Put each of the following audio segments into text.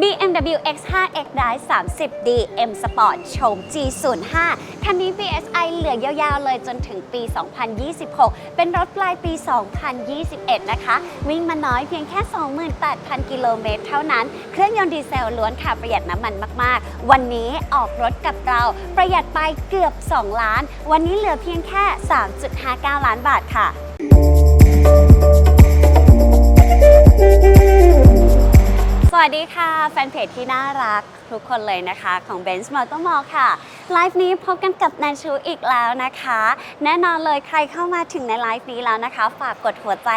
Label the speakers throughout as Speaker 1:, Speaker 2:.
Speaker 1: BMW X5 X Drive 30D M Sport โฉม G05 คันนี้ BSI เหลือยาวๆ เลยจนถึงปี 2026 เป็นรถปลายปี 2021 นะคะ วิ่งมาน้อยเพียงแค่ 28,000 กิโลเมตรเท่านั้น เครื่องยนต์ดีเซลล้วนค่ะ ประหยัดน้ำมันมากๆ วันนี้ออกรถกับเราประหยัดไปเกือบ 2 ล้าน วันนี้เหลือเพียงแค่ 3.59 ล้านบาทค่ะ สวัสดีค่ะ แฟนเพจที่น่ารัก ทุกคนเลยนะคะของ b e n z Motor Mall ค่ะ ไลฟ์นี้พบกันกับแนนชูอีกแล้วนะคะ แน่นอนเลยใครเข้ามาถึงในไลฟ์นี้แล้วนะคะ ฝากกดหัวใจ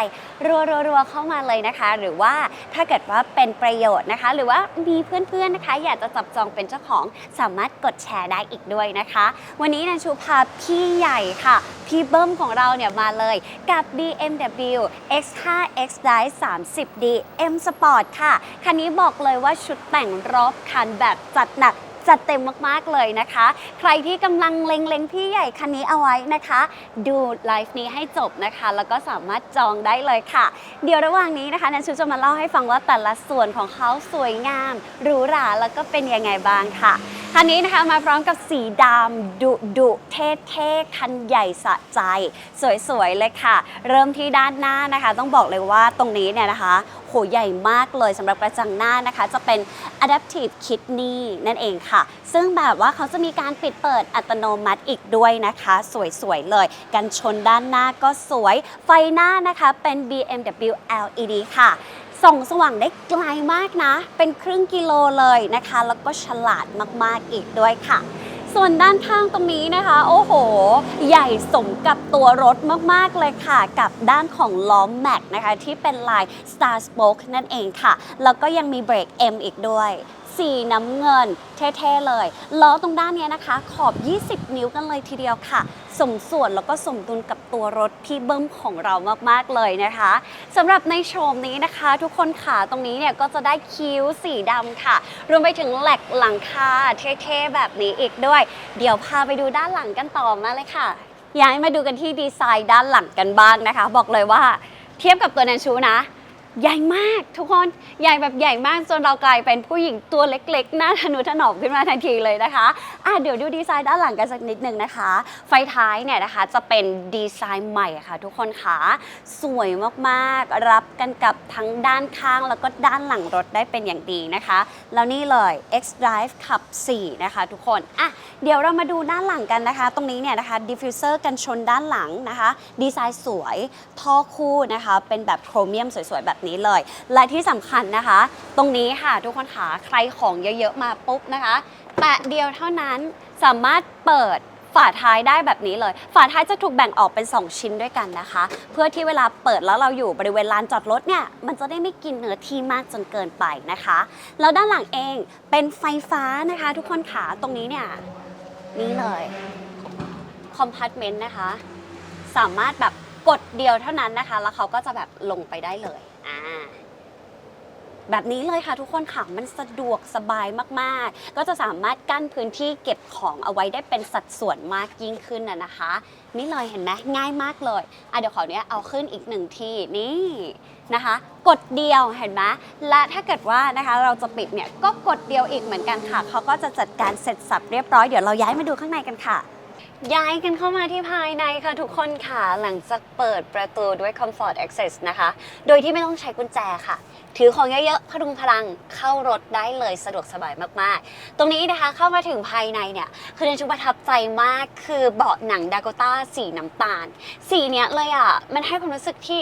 Speaker 1: รัวๆเข้ามาเลยนะคะ หรือว่าถ้าเกิดว่าเป็นประโยชน์นะคะ หรือว่ามีเพื่อนๆนะคะ อยากจะจับจองเป็นเจ้าของสามารถกดแชร์ได้อีกด้วยนะคะ วันนี้แนนชูพาพี่ใหญ่ค่ะ พี่เบิ้มของเราเนี่ยมาเลยกับ BMW X5 X Drive 30D M Sport ค่ะคันนี้บอกเลยว่าชุดแต่งรอบคันแบบจัดหนักจัดเต็มมาก ๆ เลยนะคะ ใครที่กำลังเล็งๆ พี่ใหญ่คันนี้เอาไว้นะคะ ดูไลฟ์นี้ให้จบนะคะ แล้วก็สามารถจองได้เลยค่ะ เดี๋ยวระหว่างนี้นะคะนันชูจะมาเล่าให้ฟังว่าแต่ละส่วนของเขาสวยงามหรูหราแล้วก็เป็นยังไงบ้างค่ะ คันนี้นะคะมาพร้อมกับสีดำดุดุเท่ๆคันใหญ่สะใจ สวยๆเลยค่ะ เริ่มที่ด้านหน้านะคะ ต้องบอกเลยว่าตรงนี้เนี่ยนะคะโหใหญ่มากเลยสำหรับกระจังหน้านะคะ จะเป็น adaptive kidney นั่นเองค่ะ ซึ่งแบบว่าเขาจะมีการปิดเปิดอัตโนมัติอีกด้วยนะคะ สวยๆเลย กันชนด้านหน้าก็สวยไฟหน้านะคะเป็น BMW LED ค่ะ ส่องสว่างได้ไกลมากนะ เป็นครึ่งกิโลเลยนะคะ แล้วก็ฉลาดมากๆอีกด้วยค่ะ ส่วนด้านข้างตรงนี้นะคะ โอ้โห ใหญ่สมกับตัวรถมากๆเลยค่ะ กับด้านของล้อมแม็กนะคะ ที่เป็นลาย Star Spoke นั่นเองค่ะ แล้วก็ยังมีเบรก M อีกด้วย สีน้ำเงิน เท่ๆเลยล้อตรงด้านนี้นะคะ ขอบ 20 นิ้วกันเลยทีเดียวค่ะ สมส่วนแล้วก็สมดุลกับตัวรถพี่เบิ้มของเรามากๆเลยนะคะสำหรับในโฉมนี้นะคะ ทุกคนขาตรงนี้เนี่ยก็จะได้คิ้วสีดำค่ะ รวมไปถึงแหลกหลังคาเท่ๆแบบนี้อีกด้วย เดี๋ยวพาไปดูด้านหลังกันต่อมาเลยค่ะย้ายมาดูกันที่ดีไซน์ด้านหลังกันบ้างนะคะ บอกเลยว่าเทียบกับตัวนันชูนะ ใหญ่มากทุกคนใหญ่แบบใหญ่มากจนเรากลายเป็นผู้หญิงตัวเล็กๆ หน้าทะนุถนอมขึ้นมาทันทีเลยนะคะอะเดี๋ยวดูดีไซน์ด้านหลังกันสักนิดนึงนะคะ ไฟท้ายเนี่ยนะคะจะเป็นดีไซน์ใหม่ค่ะ ทุกคนคะสวยมากๆ รับกันกับทั้งด้านข้างแล้วก็ด้านหลังรถได้เป็นอย่างดีนะคะ แล้วนี่เลย X Drive ขับ 4 นะคะ ทุกคนอะเดี๋ยวเรามาดูด้านหลังกันนะคะ ตรงนี้เนี่ยนะคะดิฟฟิวเซอร์กันชนด้านหลังนะคะ ดีไซน์สวยท่อคู่นะคะ เป็นแบบโครเมียมสวยๆแบบนี้เลย และที่สำคัญนะคะ ตรงนี้ค่ะทุกคนขาใครของเยอะๆมาปุ๊บนะคะแตะเดียวเท่านั้นสามารถเปิดฝาท้ายได้แบบนี้เลย ฝาท้ายจะถูกแบ่งออกเป็น 2 ชิ้นด้วยกันนะคะ เพื่อที่เวลาเปิดแล้วเราอยู่บริเวณลานจอดรถเนี่ย มันจะได้ไม่กินเนื้อที่มากจนเกินไปนะคะ แล้วด้านหลังเองเป็นไฟฟ้านะคะ ทุกคนขาตรงนี้เนี่ยนี่เลยคอมพาร์ตเมนต์นะคะ สามารถแบบกดเดียวเท่านั้นนะคะ แล้วเขาก็จะแบบลงไปได้เลย แบบนี้เลยค่ะทุกคนค่ะ มันสะดวกสบายมากๆ ก็จะสามารถกั้นพื้นที่เก็บของเอาไว้ได้เป็นสัดส่วนมากยิ่งขึ้นนะนะคะ นี่เลยเห็นไหมง่ายมากเลยอะเดี๋ยวขอเนี้ยเอาขึ้นอีกหนึ่งที่นี่นะคะ กดเดียวเห็นไหมและถ้าเกิดว่านะคะเราจะปิดเนี่ยก็กดเดียวอีกเหมือนกันค่ะเขาก็จะจัดการเสร็จสับเรียบร้อยเดี๋ยวเราย้ายมาดูข้างในกันค่ะ ย้ายกันเข้ามาที่ภายในค่ะทุกคนค่ะ หลังจากเปิดประตูด้วย Comfort Access นะคะ โดยที่ไม่ต้องใช้กุญแจค่ะ ถือของเยอะๆพดุงพลังเข้ารถได้เลยสะดวกสบายมากๆ ตรงนี้นะคะเข้ามาถึงภายในเนี่ย คือเดนชูประทับใจมากคือเบาะหนังดากต้าสีน้ำตาล สีเนี้ยเลยอะ มันให้ความรู้สึกที่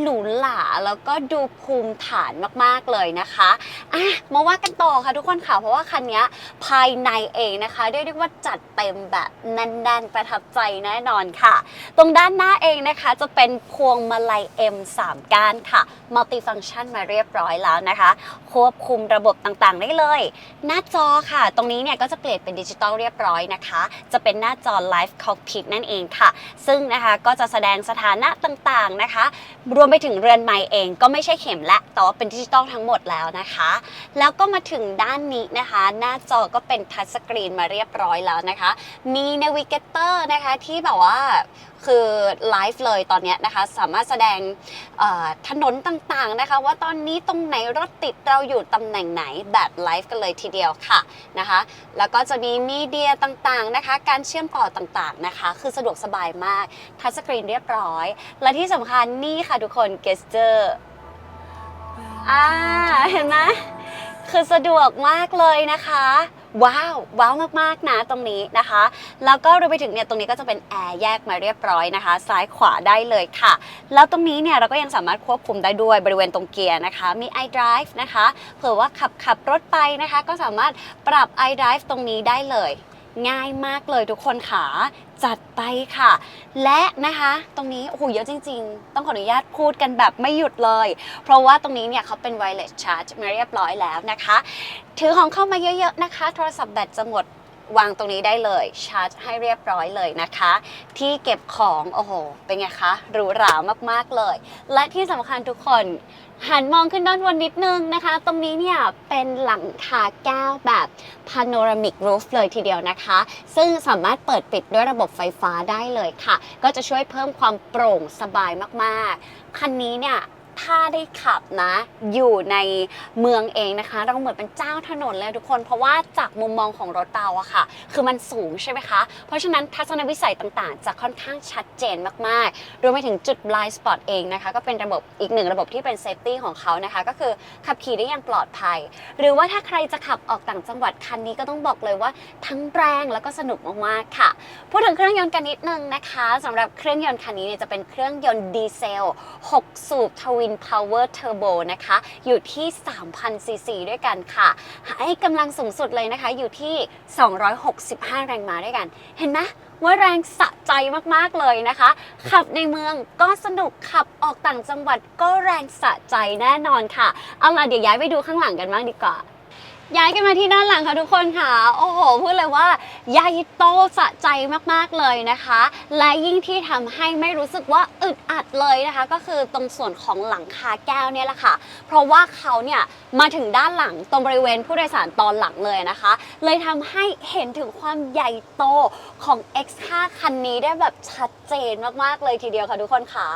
Speaker 1: หรูหราแล้วก็ดูภูมิฐานมากๆเลยนะคะอะมาว่ากันต่อค่ะทุกคนค่ะ เพราะว่าคันนี้ภายในเองนะคะเรียกได้ว่าจัดเต็มแบบแน่นๆ ประทับใจแน่นอนค่ะ ตรงด้านหน้าเองนะคะจะเป็นพวงมาลัย M 3 ก้านค่ะมัลติฟังชันมาเรียบร้อยแล้วนะคะ ควบคุมระบบต่างๆได้เลย หน้าจอค่ะ ตรงนี้เนี่ยก็จะเปลี่ยนเป็นดิจิตอลเรียบร้อยนะคะ จะเป็นหน้าจอ Live Cockpit นั่นเองค่ะ ซึ่งนะคะก็จะแสดงสถานะต่างๆนะคะรวมวมไปถึงเรือนไม้เองก็ไม่ใช่เข็มและแต่ว่าเป็นดิจิตอลทั้งหมดแล้วนะคะ แล้วก็มาถึงด้านนี้นะคะ หน้าจอก็เป็นทัชสกรีนมาเรียบร้อยแล้วนะคะ มีนวิเกเตอร์นะคะที่แบบว่า คือไลฟ์เลยตอนนี้นะคะ สามารถแสดงถนนต่างๆนะคะ ว่าตอนนี้ตรงไหนรถติดเราอยู่ตำแหน่งไหนแบบไลฟ์กันเลยทีเดียวค่ะนะคะ แล้วก็จะมีมีเดียต่างๆนะคะ การเชื่อมต่อต่างๆนะคะ คือสะดวกสบายมากทัชสกรีนเรียบร้อย และที่สำคัญนี่ค่ะทุกคนเกสเจอร์อ่าเห็นไหมคือสะดวกมากเลยนะคะ ว้าวว้าวมากๆนะตรงนี้นะคะ แล้วก็รวมไปถึงเนี่ยตรงนี้ก็จะเป็นแอร์แยกมาเรียบร้อยนะคะ ซ้ายขวาได้เลยค่ะ แล้วตรงนี้เนี่ยเราก็ยังสามารถควบคุมได้ด้วยบริเวณตรงเกียร์นะคะ มี iDrive นะคะเผื่อว่าขับขับรถไปนะคะ ก็สามารถปรับ iDrive ตรงนี้ได้เลย ง่ายมากเลยทุกคนค่ะ จัดไปค่ะ และนะคะตรงนี้โอ้โหเยอะจริง ๆ ต้องขออนุญาตพูดกันแบบไม่หยุดเลย เพราะว่าตรงนี้เนี่ยเขาเป็น wireless charge มาเรียบร้อยแล้วนะคะ ถือของเข้ามาเยอะๆนะคะ โทรศัพท์แบตจะหมด วางตรงนี้ได้เลยชาร์จให้เรียบร้อยเลยนะคะ ที่เก็บของโอ้โหเป็นไงคะหรูหรามากๆเลย และที่สำคัญทุกคนหันมองขึ้นด้านบนนิดนึงนะคะ ตรงนี้เนี่ยเป็นหลังคาแก้วแบบ panoramic roof เลยทีเดียวนะคะ ซึ่งสามารถเปิดปิดด้วยระบบไฟฟ้าได้เลยค่ะ ก็จะช่วยเพิ่มความโปร่งสบายมากๆ คันนี้เนี่ย ถ้าได้ขับนะ อยู่ในเมืองเองนะคะ เราเหมือนเป็นเจ้าถนนเลยทุกคน เพราะว่าจากมุมมองของรถเราอะค่ะ คือมันสูงใช่ไหมคะ เพราะฉะนั้นทัศนวิสัยต่างๆ จะค่อนข้างชัดเจนมากๆ รวมไปถึงจุด blind spot เองนะคะ ก็เป็นระบบอีกหนึ่งระบบที่เป็น safety ของเขานะคะ ก็คือขับขี่ได้อย่างปลอดภัย หรือว่าถ้าใครจะขับออกต่างจังหวัดคันนี้ก็ต้องบอกเลยว่าทั้งแรงแล้วก็สนุกมากๆค่ะ พูดถึงเครื่องยนต์กันนิดนึงนะคะสำหรับเครื่องยนต์คันนี้เนี่ยจะเป็นเครื่องยนต์ดีเซล 6 สูบทวี Twin Power Turbo นะคะ อยู่ที่3,000ซีซีด้วยกันค่ะ ให้กำลังสูงสุดเลยนะคะ อยู่ที่ 265 แรงม้าด้วยกัน เห็นไหมว่าแรงสะใจมากๆเลยนะคะ ขับในเมืองก็สนุกขับออกต่างจังหวัดก็แรงสะใจแน่นอนค่ะ เอาล่ะเดี๋ยวย้ายไปดูข้างหลังกันบ้างดีกว่า ย้ายกันมาที่ด้านหลังค่ะทุกคนค่ะ โอ้โห พูดเลยว่าใหญ่โตสะใจมากๆเลยนะคะ และยิ่งที่ทำให้ไม่รู้สึกว่าอึดอัดเลยนะคะ ก็คือตรงส่วนของหลังคาแก้วเนี่ยแหละค่ะ เพราะว่าเขาเนี่ยมาถึงด้านหลังตรงบริเวณผู้โดยสารตอนหลังเลยนะคะ เลยทำให้เห็นถึงความใหญ่โตของ X5 คันนี้ได้แบบชัดเจนมากๆเลยทีเดียวค่ะทุกคนค่ะ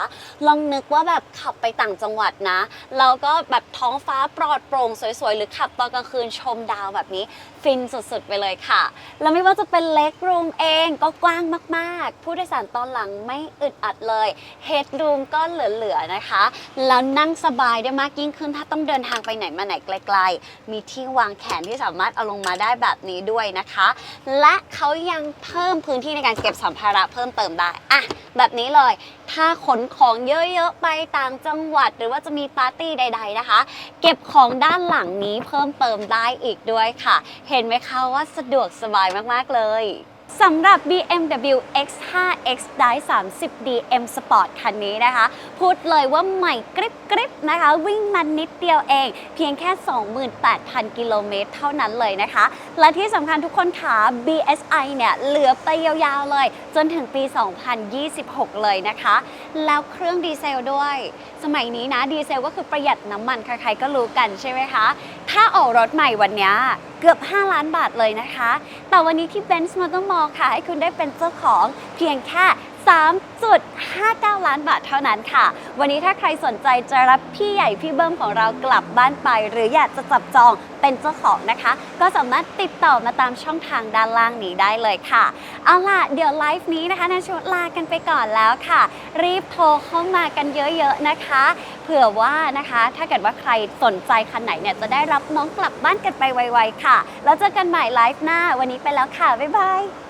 Speaker 1: ลองนึกว่าแบบขับไปต่างจังหวัดนะแล้วก็แบบท้องฟ้าปลอดโปร่งสวยๆ หรือขับตอนกลางคืนชมดาวแบบนี้ ฟินสุดๆไปเลยค่ะ แล้วไม่ว่าจะเป็นเล็กรูมเองก็กว้างมากๆ ผู้โดยสารตอนหลังไม่อึดอัดเลยเฮดรูมก็เหลือๆนะคะ แล้วนั่งสบายได้มากยิ่งขึ้น ถ้าต้องเดินทางไปไหนมาไหนไกล ๆ มีที่วางแขนที่สามารถเอาลงมาได้แบบนี้ด้วยนะคะ และเขายังเพิ่มพื้นที่ในการเก็บสัมภาระเพิ่มเติมได้อะแบบนี้เลย ถ้าขนของเยอะๆไปต่างจังหวัด หรือว่าจะมีปาร์ตี้ใด ๆนะคะ เก็บของด้านหลังนี้เพิ่มเติมได้อีกด้วยค่ะ เห็นไหมคะว่าสะดวกสบายมากๆเลยสำหรับ BMW X5 X Drive 30 DM Sport คันนี้นะคะ พูดเลยว่าใหม่กริบกริบนะคะ วิ่งมันนิดเดียวเอง เพียงแค่ 28,000 กิโลเมตรเท่านั้นเลยนะคะ และที่สำคัญทุกคนค่ะ BSI เนี่ยเหลือไปยาวๆเลย จนถึงปี 2026 เลยนะคะ แล้วเครื่องดีเซลด้วย สมัยนี้นะดีเซลก็คือประหยัดน้ำมันใครๆก็รู้กันใช่ไหมคะถ้าออกรถใหม่วันนี้เกือบ 5 ล้านบาทเลยนะคะ แต่วันนี้ที่ Benz Motor Mall ค่ะ ให้คุณได้เป็นเจ้าของเพียงแค่ 3.59 ล้านบาทเท่านั้นค่ะ วันนี้ถ้าใครสนใจจะรับพี่ใหญ่พี่เบิ้มของเรากลับบ้านไป หรืออยากจะจับจองเป็นเจ้าของนะคะ ก็สามารถติดต่อมาตามช่องทางด้านล่างนี้ได้เลยค่ะ เอาล่ะ เดี๋ยวไลฟ์นี้นะคะนาชุลากันไปก่อนแล้วค่ะ รีบโทรเข้ามากันเยอะๆนะคะ เผื่อว่านะคะ ถ้าเกิดว่าใครสนใจคันไหนเนี่ยจะได้รับน้องกลับบ้านกันไปไวๆค่ะ แล้วเจอกันใหม่ไลฟ์หน้าวันนี้ไปแล้วค่ะ บ๊ายบาย